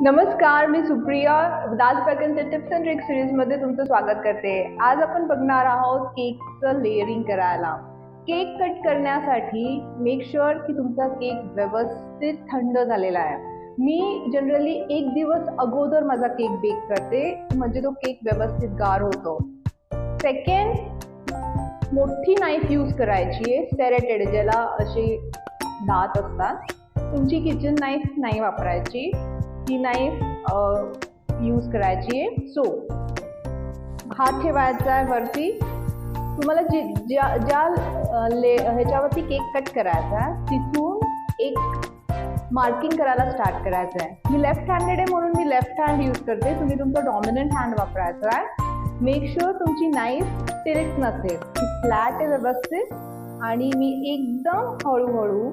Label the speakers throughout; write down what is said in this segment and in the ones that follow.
Speaker 1: नमस्कार मी सुप्रिया. दास प्रकारच्या टिप्स अँड ट्रिक्स सिरीजमध्ये तुमचं स्वागत करते. आज आपण बघणार आहोत केकचं लेअरिंग करायला. केक कट करण्यासाठी मेक शुअर की तुमचा केक व्यवस्थित थंड झालेला आहे. मी जनरली एक दिवस अगोदर माझा केक बेक करते म्हणजे तो केक व्यवस्थित गार होतो. सेकंड मोठी नाईफ यूज करायची आहे. सेरेटेड ज्याला असे दात असतात. तुमची किचन नाईफ नाही वापरायची. ही नाईफ यूज करायची आहे. सो हात ठेवायचा आहे वरती. तुम्हाला जे ज्या ज्या ले ह्याच्यावरती केक कट करायचा आहे तिथून एक मार्किंग करायला स्टार्ट करायचं आहे. मी लेफ्ट हँडेड आहे म्हणून मी लेफ्ट हँड यूज करते. तुम्ही तुमचा डॉमिनंट हँड वापरायचा आहे. मेक शुअर तुमची नाईफ टिल्ट नसेल. ती फ्लॅट आहे व्यवस्थित. आणि मी एकदम हळूहळू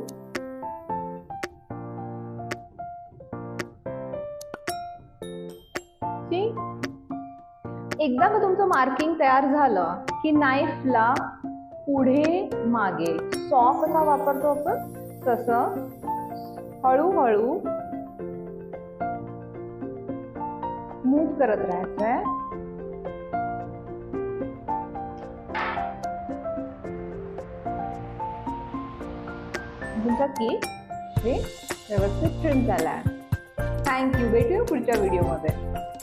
Speaker 1: एकदा का तुमचं मार्किंग तयार झालं की नाईफला पुढे मागे सॉ कसा वापरतो आपण तसं हळूहळू मूव करत राहायचं आहे तुमचा केक हे व्यवस्थित ट्रिम झाला आहे थँक्यू भेटूया पुढच्या व्हिडिओमध्ये